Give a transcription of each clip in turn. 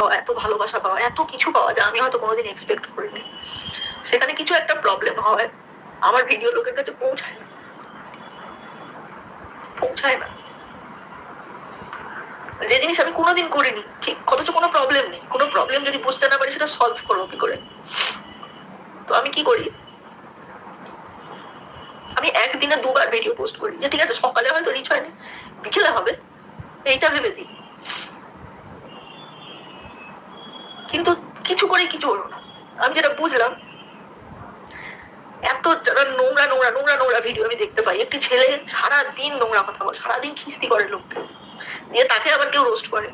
পাওয়া এত ভালোবাসা পাওয়া, এত কিছু পাওয়া যা আমি হয়তো কোনোদিন এক্সপেক্ট করিনি। সেখানে কিছু একটা প্রবলেম হয়, আমার ভিডিও লোকের কাছে পৌঁছায় না। পৌঁছায় না। যে জিনিস আমি কোনোদিন করিনি, ঠিক, অথচ কোনো প্রবলেম নেই। কোনো প্রবলেম যদি বুঝতে না পারি, সেটা সলভ করব কি করে? তো আমি কি করি? আমি একদিনে দুবার ভিডিও পোস্ট করি, যে ঠিক আছে, সকালে হয়তো রিচ হয়নি, বিকেলে হবে, এইটা ভেবে দিই। কিন্তু কিছু করে কিছু হলো না। আমি যেটা বুঝলাম, এত যারা নোংরা নোংরা নোংরা নোংরা ভিডিও আমি দেখতে পাই, একটি ছেলে সারা দিন নোংরা কথা বলে, সারাদিন খিস্তি করে লোককে। দিয়ে তাকে আবার কেউ রোস্ট করে,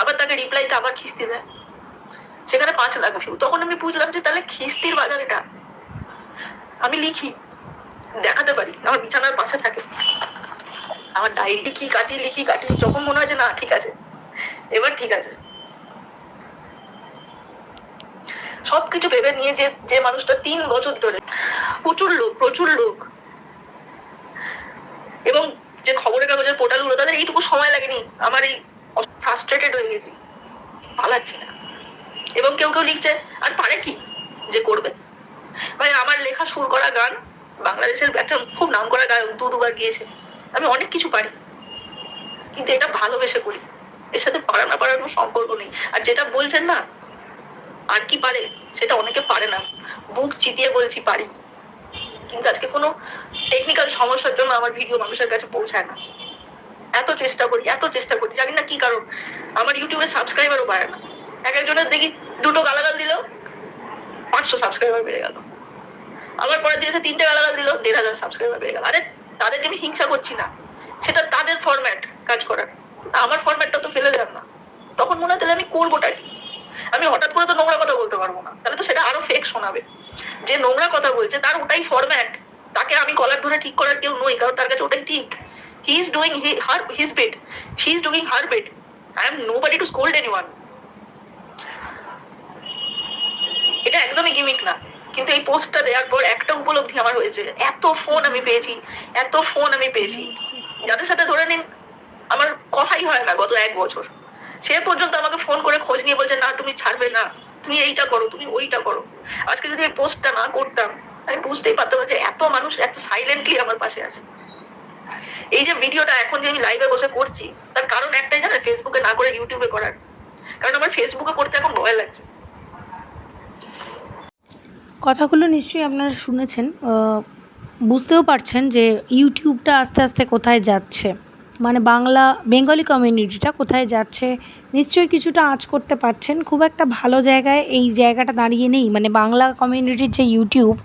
আবার তাকে রিপ্লাইতে আবার খিস্তি দেয়। সেখানে পাঁচ লাখ ভিউ তখন আমি বুঝলাম যে তাহলে খিস্তির বাজার এটা। আমি লিখি, দেখাতে পারি, আমার বিছানার পাশে থাকে। আমার ডায়েরি লিখি কাটি লিখি কাটি যখন মনে হয় যে না, ঠিক আছে, এবার ঠিক আছে। সবকিছু ভেবে নিয়ে যে যে মানুষটা তিন বছর ধরে প্রচুর লোক প্রচুর লোক। এবং যে খবরের কাগজের পোর্টালগুলো তাদের এইটুকু সময় লাগেনি। আমার এই ফ্রাস্ট্রেটেড হয়ে গেছি। পালাচ্ছি না। এবং কেউ কেউ লিখছে, আর পারে কি যে করবে? মানে আমার লেখা সুর করা গান, বাংলাদেশের একটা খুব নাম করা গায়ক দু দুবার গিয়েছে। আমি অনেক কিছু পারি। কিন্তু এটা ভালোবেসে করি। এর সাথে পারা না পারার কোনো সম্পর্ক নেই। আর যেটা বলছেন না আর কি পারে? সেটা অনেকে পারে না। বুক চিতিয়ে বলছি, পারি। কিন্তু আজকে কোনো টেকনিক্যাল সমস্যার জন্য আমার ভিডিও মানুষের কাছে পৌঁছায় না। এত চেষ্টা করি, এত চেষ্টা করি। জানি না কি কারণ। আমার ইউটিউবে সাবস্ক্রাইবারও বাড়ে না। এক একজনের দেখি দুটো গালাগাল দিল, পাঁচশো সাবস্ক্রাইবার বেড়ে গেল। আবার দিন এসে তিনটে গালাগাল দিল, দেড় হাজার সাবস্ক্রাইবার বেড়ে গেল। আরে, তাদেরকে আমি হিংসা করছি না। সেটা তাদের ফরম্যাট কাজ করার। আমার ফরম্যাটটা তো ফেলে দেন না। তখন মনে হয় তাহলে আমি করবোটা কি? আমি হঠাৎ করে তো নোংরা কথা বলতে পারব না। তাহলে তো সেটা আরও ফেক শোনাবে। যে নোংরা কথা বলছে, তার ওটাই ফরম্যাট তাকে আমি কলার ধরে ঠিক করার কেউ নই, কারণ তার কাছে ওটাই ঠিক। He is doing her his bed she is doing her bed I am nobody to scold anyone এটা একদমই গিমিক না। কিন্তু এই পোস্টটা দেওয়ার পর একটা উপলব্ধি আমার হয়েছে। এত ফোন আমি পেয়েছি, এত ফোন আমি পেয়েছি। যাদের সাথে ধরে নিন, আমার কথাই হয় না গত এক বছর। সে পর্যন্ত আমাকে ফোন করে খোঁজ নিয়ে বলছে, না, তুমি ছাড়বে না। তুমি এইটা করো, তুমি ওইটা করো। আজকে যদি এই পোস্টটা না করতাম, আমি বুঝতেই পারতাম যে এত মানুষ এত সাইলেন্টলি আমার পাশে আছে। এই যে ভিডিওটা এখন যে আমি লাইভে বসে করছি, তার কারণ একটাই জানেন ফেসবুকে না করে ইউটিউবে করার। কারণ আমার ফেসবুকে করতে এখন ভয় লাগছে। কথাগুলো নিশ্চয়ই আপনারা শুনেছেন বুঝতেও পারছেন যে ইউটিউবটা আস্তে আস্তে কোথায় যাচ্ছে। মানে বাংলা বেঙ্গলি কমিউনিটিটা কোথায় যাচ্ছে, নিশ্চয়ই কিছুটা আঁচ করতে পারছেন। খুব একটা ভালো জায়গায় এই জায়গাটা দাঁড়িয়ে নেই। মানে বাংলা কমিউনিটির যে ইউটিউব,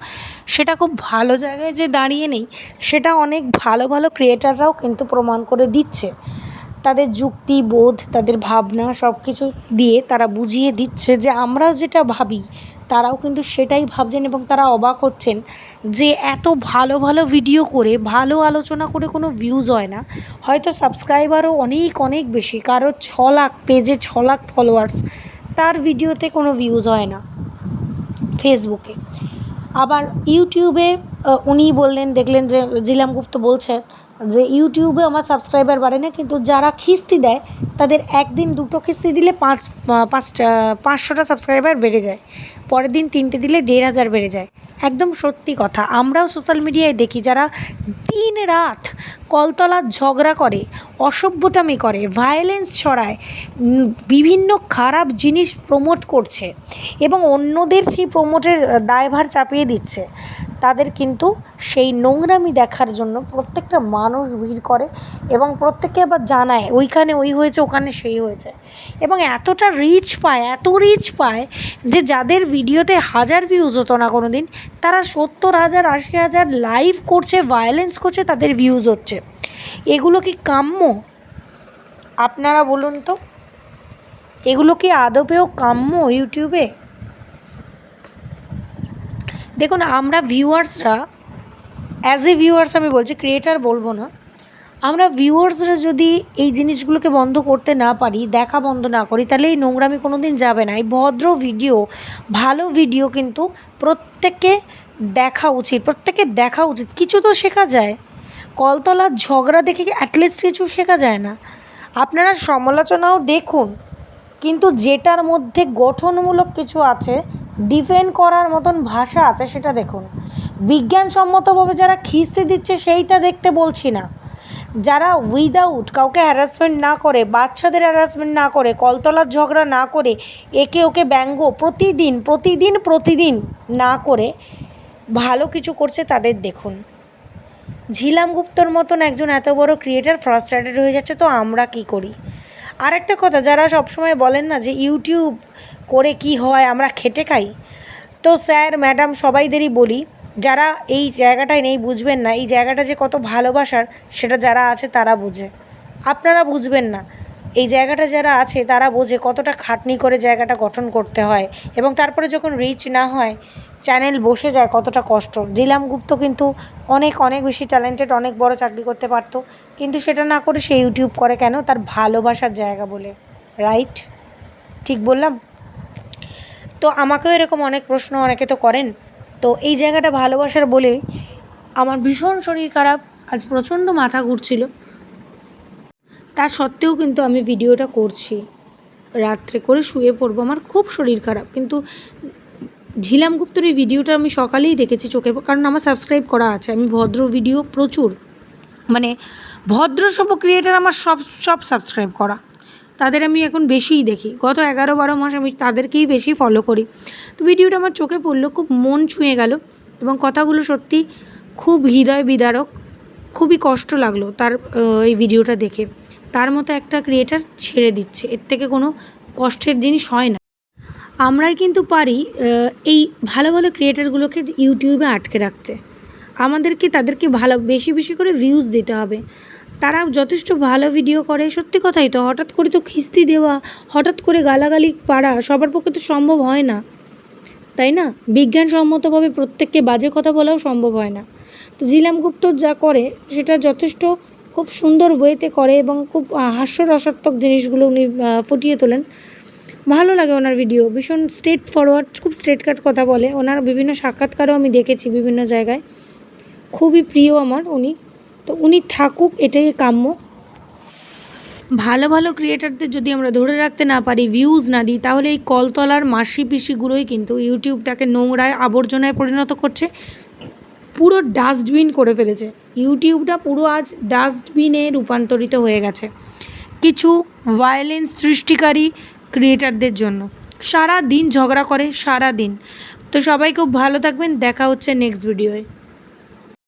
সেটা খুব ভালো জায়গায় যে দাঁড়িয়ে নেই, সেটা অনেক ভালো ভালো ক্রিয়েটাররাও কিন্তু প্রমাণ করে দিচ্ছে। তাদের যুক্তি, বোধ, তাদের ভাবনা সব কিছু দিয়ে তারা বুঝিয়ে দিচ্ছে যে আমরাও যেটা ভাবি তারাও কিন্তু সেটাই ভাবছেন এবং তারা অবাক হচ্ছেন যে এত ভালো ভালো ভিডিও করে, ভালো আলোচনা করে কোনো ভিউজ হয় না। হয়তো সাবস্ক্রাইবারও অনেক অনেক বেশি, কারও ছ লাখ পেজে ছ লাখ ফলোয়ার্স তার ভিডিওতে কোনো ভিউজ হয় না ফেসবুকে আবার ইউটিউবে উনি বললেন, দেখলেন যে, জিলাম গুপ্ত বলছেন যে ইউটিউবে আমার সাবস্ক্রাইবার বাড়ে না, কিন্তু যারা খিস্তি দেয়, তাদের একদিন দুটো কিস্তি দিলে পাঁচ পাঁচটা পাঁচশোটা সাবস্ক্রাইবার বেড়ে যায়। পরের দিন তিনটে দিলে দেড় হাজার বেড়ে যায়। একদম সত্যি কথা। আমরাও সোশ্যাল মিডিয়ায় দেখি, যারা দিন রাত কলতলার ঝগড়া করে, অসভ্যতামি করে ভায়োলেন্স ছড়ায় বিভিন্ন খারাপ জিনিস প্রমোট করছে এবং অন্যদের সেই প্রমোটের দায়ভার চাপিয়ে দিচ্ছে। তাদের কিন্তু সেই নোংরামি দেখার জন্য প্রত্যেকটা মানুষ ভিড় করে এবং প্রত্যেকে আবার জানায়, ওইখানে ওই হয়েছে, ওখানে সেই হয়েছে। এবং এতটা রিচ পায়, এত রিচ পায় যে যাদের ভিডিওতে হাজার ভিউজ হতো না কোনো দিন তারা সত্তর হাজার, আশি হাজার লাইভ করছে ভায়োলেন্স করছে, তাদের ভিউজ হচ্ছে। এগুলো কি কাম্য? আপনারা বলুন তো। এগুলো কি আদপেও কাম্য ইউটিউবে? দেখুন, আমরা ভিউয়ার্সরা অ্যাজ এ ভিউয়ার্স আমি বলছি ক্রিয়েটার বলব না। আমরা ভিউয়ার্সরা যদি এই জিনিসগুলোকে বন্ধ করতে না পারি, দেখা বন্ধ না করি, তাহলে এই নোংরামি কোনো দিন যাবে না। এই ভদ্র ভিডিও ভালো ভিডিও কিন্তু প্রত্যেককে দেখা উচিত প্রত্যেকে দেখা উচিত। কিছু তো শেখা যায়। কলতলার ঝগড়া দেখে অ্যাটলিস্ট কিছু শেখা যায় না? আপনারা সমালোচনাও দেখুন, কিন্তু যেটার মধ্যে গঠনমূলক কিছু আছে ডিফেন্ড করার মতন ভাষা আছে সেটা দেখুন। বিজ্ঞানসম্মতভাবে যারা খিস্তি দিচ্ছে সেইটা দেখতে বলছি না। যারা উইদাউট কাউকে হ্যারাসমেন্ট না করে, বাচ্চাদের হ্যারাসমেন্ট না করে, কলতলার ঝগড়া না করে, একে ওকে ব্যঙ্গ প্রতিদিন প্রতিদিন প্রতিদিন না করে ভালো কিছু করছে তাদের দেখুন। ঝিলাম গুপ্তর মতন একজন এত বড় ক্রিয়েটার ফ্রাস্ট্রেটেড হয়ে যাচ্ছে, তো আমরা কি করি? আর একটা কথা, যারা সবসময় বলেন না যে ইউটিউব করে কি হয়, আমরা খেটে খাই। তো স্যার, ম্যাডাম সবাইদেরই বলি, যারা এই জায়গাটায় নেই বুঝবেন না, এই জায়গাটা যে কত ভালোবাসার, সেটা যারা আছে তারা বোঝে। আপনারা বুঝবেন না, এই জায়গাটা যারা আছে তারা বোঝে কতটা খাটনি করে জায়গাটা গঠন করতে হয় এবং তারপরে যখন রিচ না হয় চ্যানেল বসে যায় কতটা কষ্ট। জিলাম গুপ্ত কিন্তু অনেক অনেক বেশি ট্যালেন্টেড অনেক বড় চাকরি করতে পারতো, কিন্তু সেটা না করে সে ইউটিউব করে কেন? তার ভালোবাসার জায়গা বলে। রাইট ঠিক বললাম? তো আমাকেও এরকম অনেক প্রশ্ন অনেকে তো করেন। তো এই জায়গাটা ভালোবাসার বলে আমার ভীষণ শরীর খারাপ, আজ প্রচণ্ড মাথা ঘুরছিল। তা সত্ত্বেও কিন্তু আমি ভিডিওটা করছি। রাত্রে করে শুয়ে পড়ব, আমার খুব শরীর খারাপ। কিন্তু ঝিলাম গুপ্তর এই ভিডিওটা আমি সকালেই দেখেছি চোখে, কারণ আমার সাবস্ক্রাইব করা আছে। আমি ভদ্র ভিডিও প্রচুর। মানে ভদ্র সব ক্রিয়েটার আমার সব সব সাবস্ক্রাইব করা। তাদের আমি এখন বেশিই দেখি। গত এগারো বারো মাস আমি তাদেরকেই বেশি ফলো করি। তো ভিডিওটা আমার চোখে পড়ল, খুব মন ছুঁয়ে গেল এবং কথাগুলো সত্যি খুব হৃদয় বিদারক, খুবই কষ্ট লাগল তার এই ভিডিওটা দেখে। তার মতো একটা ক্রিয়েটার ছেড়ে দিচ্ছে, এর থেকে কোনো কষ্টের জিনিস হয় না। আমরাই কিন্তু পারি এই ভালো ভালো ক্রিয়েটারগুলোকে ইউটিউবে আটকে রাখতে। আমাদেরকে তাদেরকে ভালো, বেশি বেশি করে ভিউজ দিতে হবে। তারা যথেষ্ট ভালো ভিডিও করে। সত্যি কথাই তো, হঠাৎ করে তো খিস্তি দেওয়া, হঠাৎ করে গালাগালি পাড়া সবার পক্ষে তো সম্ভব হয় না। তাই না? বিজ্ঞানসম্মতভাবে প্রত্যেককে বাজে কথা বলাও সম্ভব হয় না। তো জিলাম গুপ্ত যা করে, সেটা যথেষ্ট খুব সুন্দর ওয়েতে করে এবং খুব হাস্যরসাত্মক জিনিসগুলো উনি ফুটিয়ে তোলেন। ভালো লাগে ওনার ভিডিও ভীষণ স্ট্রেট ফরওয়ার্ড খুব স্ট্রেট কাট কথা বলে। ওনার বিভিন্ন সাক্ষাৎকারও আমি দেখেছি বিভিন্ন জায়গায়। খুবই প্রিয় আমার উনি। তো উনি থাকুক, এটাই কাম্য। ভালো ভালো ক্রিয়েটারদের যদি আমরা ধরে রাখতে না পারি ভিউজ না দিই, তাহলে এই কলতলার মাসি পিসিগুলোই কিন্তু ইউটিউবটাকে নোংরায়, আবর্জনায় পরিণত করছে। পুরো ডাস্টবিন করে ফেলেছে। ইউটিউবটা পুরো আজ ডাস্টবিনে রূপান্তরিত হয়ে গেছে। কিছু ভায়োলেন্স সৃষ্টিকারী ক্রিয়েটারদের জন্য। সারা দিন ঝগড়া করে সারা দিন তো সবাই খুব ভালো থাকবেন। দেখা হচ্ছে নেক্সট ভিডিওয়ে